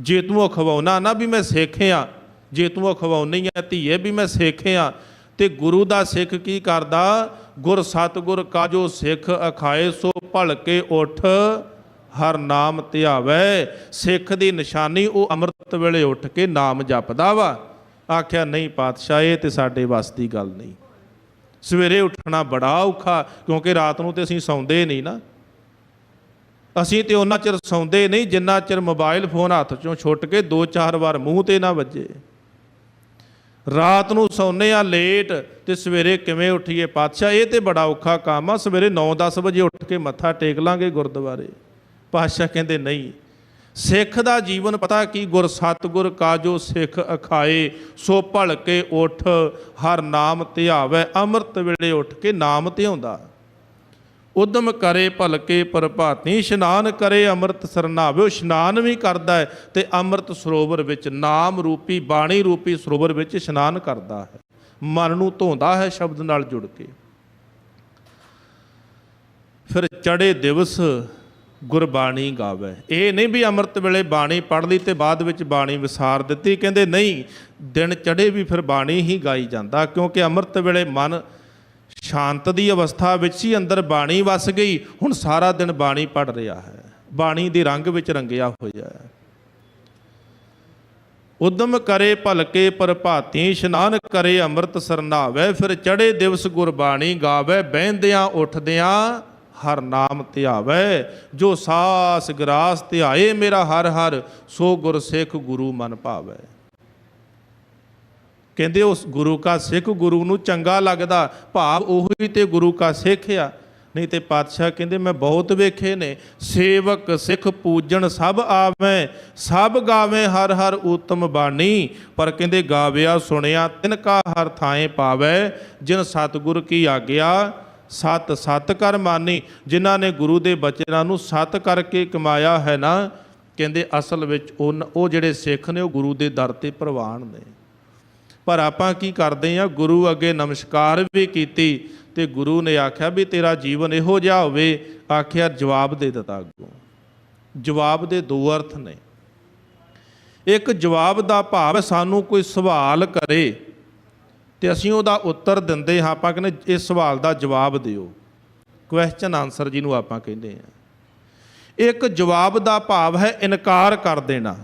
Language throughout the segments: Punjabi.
ਜੇ ਤੂੰ ਉਹ ਖਵਾਉਣਾ ਨਾ ਵੀ ਮੈਂ ਸਿੱਖਿਆ, ਜੇ ਤੂੰ ਉਹ ਖਵਾਉਣੀ ਆ ਧੀਏ ਵੀ ਮੈਂ ਸਿੱਖਿਆ। ਤੇ ਗੁਰੂ ਦਾ ਸਿੱਖ ਕੀ ਕਰਦਾ? ਗੁਰ ਸਤਗੁਰ ਕਾਜੋ ਸਿੱਖ ਅਖਾਏ, ਸੋ ਭਲਕੇ ਉਠ, ਹਰ ਨਾਮ ਧਿਆਵੈ। ਸਿੱਖ ਦੀ ਨਿਸ਼ਾਨੀ, ਉਹ ਅੰਮ੍ਰਿਤ ਵੇਲੇ ਉੱਠ ਕੇ ਨਾਮ ਜਪਦਾ ਵਾ। ਆਖਿਆ, ਨਹੀਂ ਪਾਤਸ਼ਾਹ, ਇਹ ਤੇ ਸਾਡੇ ਵੱਸ ਦੀ ਗੱਲ ਨਹੀਂ। ਸਵੇਰੇ ਉੱਠਣਾ ਬੜਾ ਔਖਾ, ਕਿਉਂਕਿ ਰਾਤ ਨੂੰ ਤੇ ਅਸੀਂ ਸੌਂਦੇ ਨਹੀਂ ਨਾ। ਅਸੀਂ ਤੇ ਉਹਨਾਂ ਚਿਰ ਸੌਂਦੇ ਨਹੀਂ, ਜਿੰਨਾ ਚਿਰ ਮੋਬਾਈਲ ਫੋਨ ਹੱਥ ਚੋਂ ਛੁੱਟ ਕੇ ਦੋ ਚਾਰ ਵਾਰ ਮੂੰਹ ਤੇ ਨਾ ਵੱਜੇ। ਰਾਤ ਨੂੰ ਸੌਂਦੇ ਆ ਲੇਟ ਤੇ ਸਵੇਰੇ ਕਿਵੇਂ ਉੱਠੀਏ ਪਾਤਸ਼ਾਹ? ਇਹ ਤੇ ਬੜਾ ਔਖਾ ਕੰਮ ਆ, ਸਵੇਰੇ 9-10 ਵਜੇ ਉੱਠ ਕੇ ਮੱਥਾ ਟੇਕ ਲਾਂਗੇ ਗੁਰਦੁਆਰੇ। ਪਾਤਸ਼ਾਹ ਕਹਿੰਦੇ, ਨਹੀਂ, ਸਿੱਖ ਦਾ ਜੀਵਨ ਪਤਾ ਕੀ? ਗੁਰ ਸਤਗੁਰ ਕਾਜੋ ਸਿੱਖ ਅਖਾਏ, ਸੋ ਭਲਕੇ ਉਠ, ਹਰ ਨਾਮ ਧਿਆਵੇ, ਅੰਮ੍ਰਿਤ ਵੇਲੇ ਉੱਠ ਕੇ ਨਾਮ ਧਿਆਉਂਦਾ। ਉਦਮ ਕਰੇ ਭਲਕੇ ਪ੍ਰਭਾਤੀ, ਇਸ਼ਨਾਨ ਕਰੇ ਅੰਮ੍ਰਿਤ ਸਰਨਾਵੇ ਇਸ਼ਨਾਨ ਵੀ ਕਰਦਾ ਹੈ ਤੇ ਅੰਮ੍ਰਿਤ ਸਰੋਵਰ ਵਿੱਚ ਨਾਮ ਰੂਪੀ, ਬਾਣੀ ਰੂਪੀ ਸਰੋਵਰ ਵਿੱਚ ਇਸ਼ਨਾਨ ਕਰਦਾ ਹੈ। ਮਨ ਨੂੰ ਧੋਂਦਾ ਹੈ ਸ਼ਬਦ ਨਾਲ ਜੁੜ ਕੇ। ਫਿਰ ਚੜੇ ਦਿਵਸ ਗੁਰਬਾਣੀ ਗਾਵੇ। ਇਹ ਨਹੀਂ ਵੀ ਅੰਮ੍ਰਿਤ ਵੇਲੇ ਬਾਣੀ ਪੜ੍ਹ ਲਈ ਤੇ ਬਾਅਦ ਵਿੱਚ ਬਾਣੀ ਵਿਸਾਰ ਦਿੱਤੀ। ਕਹਿੰਦੇ ਨਹੀਂ, ਦਿਨ ਚੜੇ ਵੀ ਫਿਰ ਬਾਣੀ ਹੀ ਗਾਈ ਜਾਂਦਾ। ਕਿਉਂਕਿ ਅੰਮ੍ਰਿਤ ਵੇਲੇ ਮਨ ਸ਼ਾਂਤ ਦੀ ਅਵਸਥਾ ਵਿੱਚ ਸੀ ਅੰਦਰ ਬਾਣੀ ਵਸ ਗਈ। ਹੁਣ ਸਾਰਾ ਦਿਨ ਬਾਣੀ ਪੜ ਰਿਹਾ ਹੈ। ਬਾਣੀ ਦੇ ਰੰਗ ਵਿੱਚ ਰੰਗਿਆ ਹੋਇਆ ਹੈ। ਉਦਮ ਕਰੇ ਭਲਕੇ ਪਰਭਾਤੀ, ਇਸ਼ਨਾਨ ਕਰੇ ਅੰਮ੍ਰਿਤ ਸਰਨਾਵੇ ਫਿਰ ਚੜੇ ਦਿਵਸ ਗੁਰਬਾਣੀ ਗਾਵੇ, ਬਹਿੰਦਿਆਂ ਉੱਠਦਿਆਂ ਹਰ ਨਾਮ ਧਿਆਵੇ। ਜੋ ਸਾਸ ਗਰਾਸ ਧਿਆਏ, ਮੇਰਾ ਹਰ ਹਰ, ਸੋ ਗੁਰ ਸਿੱਖ ਗੁਰੂ ਮਨ ਭਾਵੇ ਕਹਿੰਦੇ ਉਸ ਗੁਰੂ ਕਾ ਸਿੱਖ ਗੁਰੂ ਨੂੰ ਚੰਗਾ ਲੱਗਦਾ, ਭਾਵ ਉਹੀ ਤੇ ਗੁਰੂ ਕਾ ਸਿੱਖ ਆ। ਨਹੀਂ ਤੇ ਪਾਤਸ਼ਾਹ ਕਹਿੰਦੇ, ਮੈਂ ਬਹੁਤ ਵੇਖੇ ਨੇ, ਸੇਵਕ, ਸਿੱਖ ਪੂਜਣ ਸਭ ਆਵੇਂ, ਸਭ ਗਾਵੇਂ ਹਰ ਹਰ ਉਤਮ ਬਾਣੀ। ਪਰ ਕਹਿੰਦੇ, ਗਾਵਿਆ ਸੁਣਿਆ ਤਿਨ ਕਾ ਹਰ ਥਾਏ ਪਾਵੇ, ਜਿਨ ਸਤਿਗੁਰ ਕੀ ਆਗਿਆ, ਸਤ ਸਤ ਕਰ ਮਾਨੀ। ਜਿਨ੍ਹਾਂ ਨੇ ਗੁਰੂ ਦੇ ਬਚਨਾਂ ਨੂੰ ਸਤ ਕਰਕੇ ਕਮਾਇਆ ਹੈ ਨਾ, ਕਹਿੰਦੇ ਅਸਲ ਵਿੱਚ ਉਹ ਉਹ ਜਿਹੜੇ ਸਿੱਖ ਨੇ, ਉਹ ਗੁਰੂ ਦੇ ਦਰ ਤੇ ਪ੍ਰਵਾਨ ਨੇ। ਪਰ ਆਪਾਂ ਕੀ ਕਰਦੇ ਆ ਗੁਰੂ ਅੱਗੇ ਨਮਸਕਾਰ ਵੀ ਕੀਤੀ ਤੇ ਗੁਰੂ ਨੇ ਆਖਿਆ ਵੀ ਤੇਰਾ ਜੀਵਨ ਇਹੋ ਜਿਹਾ ਹੋਵੇ, ਆਖਿਆ ਜਵਾਬ ਦੇ ਦਿੱਤਾ ਅੱਗੋਂ। ਜਵਾਬ ਦੇ ਦੋ ਅਰਥ ਨੇ। ਇੱਕ, ਜਵਾਬ ਦਾ ਭਾਵ ਸਾਨੂੰ ਕੋਈ ਸਵਾਲ ਕਰੇ ਤੇ ਅਸੀਂ ਉਹਦਾ ਉੱਤਰ ਦਿੰਦੇ ਹਾਂ। ਆਪਾਂ ਕਹਿੰਦੇ ਇਸ ਸਵਾਲ ਦਾ ਜਵਾਬ ਦਿਓ। ਕੁਐਸਚਨ ਆਨਸਰ ਜਿਹਨੂੰ ਆਪਾਂ ਕਹਿੰਦੇ ਆ ਇੱਕ, ਜਵਾਬ ਦਾ ਭਾਵ ਹੈ ਇਨਕਾਰ ਕਰ ਦੇਣਾ।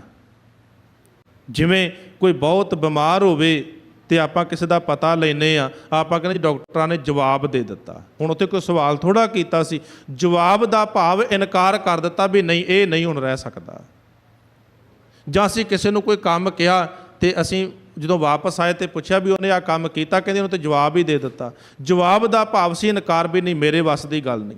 ਜਿਵੇਂ ਕੋਈ ਬਹੁਤ ਬਿਮਾਰ ਹੋਵੇ ਤੇ ਆਪਾਂ ਕਿਸੇ ਦਾ ਪਤਾ ਲੈਨੇ ਆ, ਆਪਾਂ ਕਹਿੰਦੇ ਡਾਕਟਰਾਂ ਨੇ ਜਵਾਬ ਦੇ ਦਿੱਤਾ। ਹੁਣ ਉੱਥੇ ਕੋਈ ਸਵਾਲ ਥੋੜਾ ਕੀਤਾ ਸੀ, ਜਵਾਬ ਦਾ ਭਾਵ ਇਨਕਾਰ ਕਰ ਦਿੱਤਾ ਵੀ ਨਹੀਂ, ਇਹ ਨਹੀਂ ਹੁਣ ਰਹਿ ਸਕਦਾ। ਜਾਂ ਅਸੀਂ ਕਿਸੇ ਨੂੰ ਕੋਈ ਕੰਮ ਕਿਹਾ ਤੇ ਅਸੀਂ ਜਦੋਂ ਵਾਪਸ ਆਏ ਤੇ ਪੁੱਛਿਆ ਵੀ ਉਹਨੇ ਆ ਕੰਮ ਕੀਤਾ, ਕਹਿੰਦੇ ਉਹਨੂੰ ਤੇ ਜਵਾਬ ਹੀ ਦੇ ਦਿੱਤਾ। ਜਵਾਬ ਦਾ ਭਾਵ ਸੀ ਇਨਕਾਰ ਵੀ ਨਹੀਂ, ਮੇਰੇ ਵੱਸ ਦੀ ਗੱਲ ਨਹੀਂ।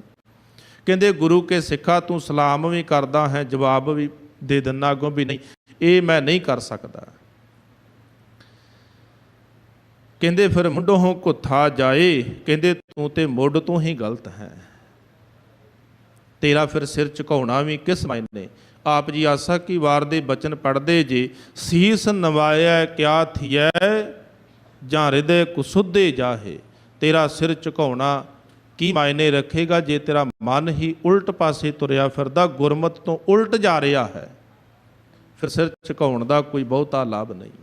ਕਹਿੰਦੇ ਗੁਰੂ ਕੇ ਸਿੱਖਾ, ਤੂੰ ਸਲਾਮ ਵੀ ਕਰਦਾ ਹੈ, ਜਵਾਬ ਵੀ ਦੇ ਦਿੰਨਾ ਅੱਗੋਂ ਵੀ ਨਹੀਂ, ਇਹ ਮੈਂ ਨਹੀਂ ਕਰ ਸਕਦਾ। ਕਹਿੰਦੇ ਫਿਰ ਮੁੱਢੋਂ ਕੁੱਥਾ ਜਾਏ, ਕਹਿੰਦੇ ਤੂੰ ਤੇ ਮੁੱਢ ਤੋਂ ਹੀ ਗਲਤ ਹੈ। ਤੇਰਾ ਫਿਰ ਸਿਰ ਝੁਕਾਉਣਾ ਵੀ ਕਿਸ ਮਾਇਨੇ? ਆਪ ਜੀ ਆਸਾ ਕੀ ਵਾਰ ਦੇ ਬਚਨ ਪੜਦੇ ਜੇ, ਸੀਸ ਨਵਾਇਆ ਕਿਆ ਥੀਐ, ਜਾਂ ਹਿਰਦੇ ਕੁਸੁੱਧੇ ਜਾਹੇ। ਤੇਰਾ ਸਿਰ ਝੁਕਾਉਣਾ ਕੀ ਮਾਇਨੇ ਰੱਖੇਗਾ ਜੇ ਤੇਰਾ ਮਨ ਹੀ ਉਲਟ ਪਾਸੇ ਤੁਰਿਆ ਫਿਰਦਾ, ਗੁਰਮਤ ਤੋਂ ਉਲਟ ਜਾ ਰਿਹਾ ਹੈ। ਫਿਰ ਸਿਰ ਝੁਕਾਉਣ ਦਾ ਕੋਈ ਬਹੁਤਾ ਲਾਭ ਨਹੀਂ।